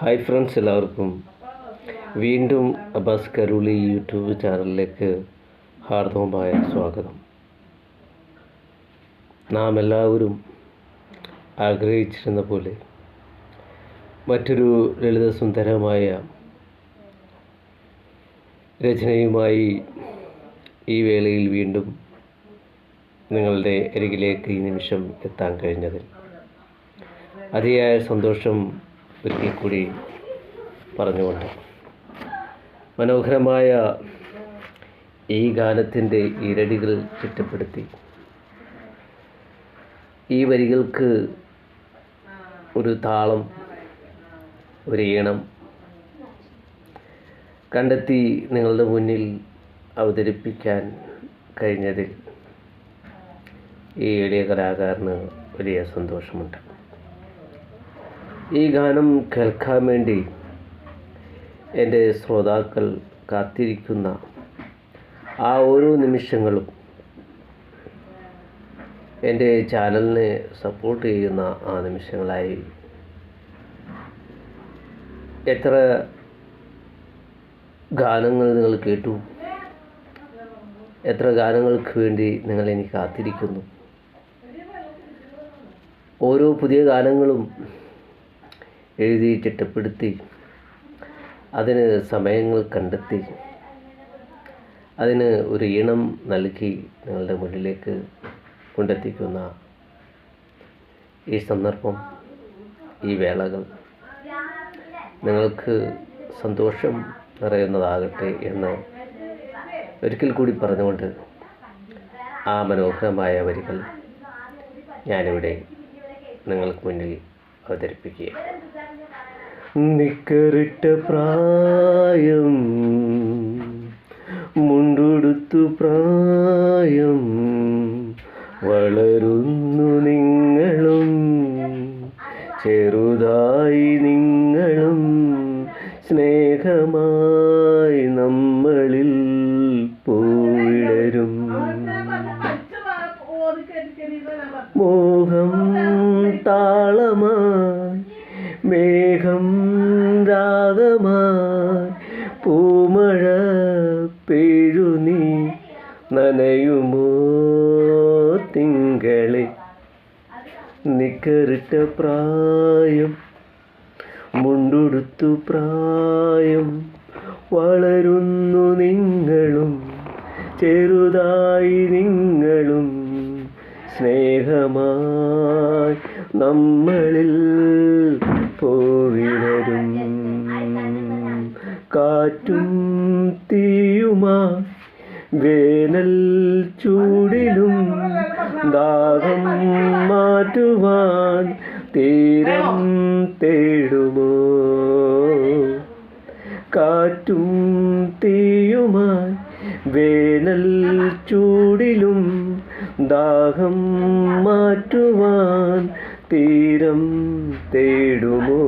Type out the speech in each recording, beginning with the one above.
Hi friends എല്ലാവർക്കും. വീണ്ടും Abbas കരുളി YouTube ചാനലിലേക്ക് ഹാർദവുമായ സ്വാഗതം. നാം എല്ലാവരും ആഗ്രഹിച്ചിരുന്ന പോലെ മറ്റൊരു ലളിതസുന്ദരമായ രചനയുമായി ഈ വേളയിൽ വീണ്ടും നിങ്ങളുടെ അരികിലേക്ക് ഈ നിമിഷം എത്താൻ കഴിഞ്ഞതിൽ അതിയായ സന്തോഷം ഒരിക്കൽ കൂടി പറഞ്ഞുകൊണ്ട്. മനോഹരമായ ഈ ഗാനത്തിന്റെ ഇരടികൾ ചുറ്റപ്പെടുത്തി. ഈ വരികൾക്ക് ഒരു താളം ഒരു ഈണം കണ്ടെത്തി നിങ്ങളുടെ മുന്നിൽ അവതരിപ്പിക്കാൻ കഴിഞ്ഞതിൽ ഈ എളിയ കലാകാരന് വലിയ സന്തോഷമുണ്ട്. ഈ ഗാനം കേൾക്കാൻ വേണ്ടി എന്റെ ശ്രോതാക്കൾ കാത്തിരിക്കുന്ന ആ ഓരോ നിമിഷങ്ങളും എന്റെ ചാനലിനെ സപ്പോർട്ട് ചെയ്യുന്ന ആ നിമിഷങ്ങളായി. എത്ര ഗാനങ്ങൾ നിങ്ങൾ കേട്ടു? എത്ര ഗാനങ്ങൾക്ക് വേണ്ടി നിങ്ങൾ എനിക്ക് കാത്തിരിക്കുന്നു? ഓരോ പുതിയ ഗാനങ്ങളും എഴുതി ചിട്ടപ്പെടുത്തി അതിന് സമയങ്ങൾ കണ്ടെത്തി. അതിന് ഒരു ഈണം നൽകി നിങ്ങളുടെ മുന്നിലേക്ക് കൊണ്ടെത്തിക്കുന്ന ഈ സന്ദർഭം ഈ വേളകൾ നിങ്ങൾക്ക് സന്തോഷം നിറയുന്നതാകട്ടെ എന്ന് ഒരിക്കൽ കൂടി പറഞ്ഞുകൊണ്ട് ആ മനോഹരമായ വരികൾ ഞാനിവിടെ നിങ്ങൾക്ക് മുന്നിൽ അവതരിപ്പിക്കുക നിക്കറിട്ട പ്രായം മുണ്ടുടുത്തു പ്രായം വളരുന്നു നിങ്ങളും ചെറുതായി നിങ്ങളും സ്നേഹമായി നമ്മളിൽ പോയിടരും മോഹം താളമായി നിക്കറിട്ട പ്രായം മുണ്ടുടുത്തു പ്രായം വളരുന്നു നിങ്ങളും ചെറുതായി നിങ്ങളും. സ്നേഹമായി നമ്മളിൽ പോവിടരും. കാറ്റും തീയുമാ വേനൽ ചൂടിലും ദാഹം മാറ്റുവാൻ തീരം തേടുമോ? കാറ്റും തീയുമായി വേനൽ ചൂടിലും ദാഹം മാറ്റുവാൻ തീരം തേടുമോ?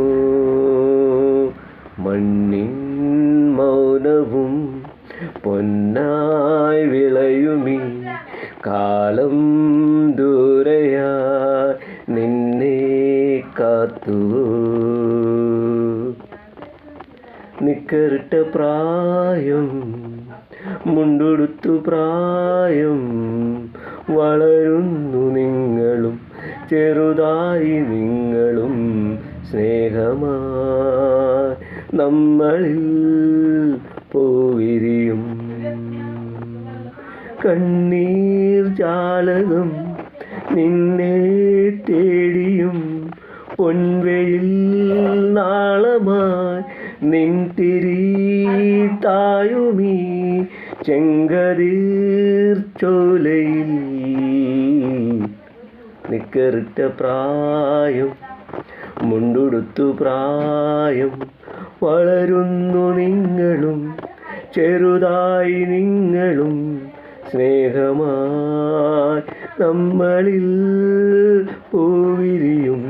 മണ്ണിൻ മൗനവും പൊന്നായി വിളയുമീ കാലം നിക്കറിട്ട പ്രായം മുണ്ടുടുത്തു പ്രായം വളരുന്നു നിങ്ങളും ചെറുതായി നിങ്ങളും സ്നേഹമായി നമ്മളിൽ പോവിരിയും കണ്ണീർ ജാലകം നിന്നെ തേടിയും പൊൻവെയിൽ നാളമായി നിൻ തിരി തായുമീ ചെങ്കതീർ ചോലയിൽ നിക്കറിട്ട പ്രായം മുണ്ടുടുത്തു പ്രായം വളരുന്നു നിങ്ങളും ചെറുതായി നിങ്ങളും സ്നേഹമായി നമ്മളിൽ പൂവിരിയും.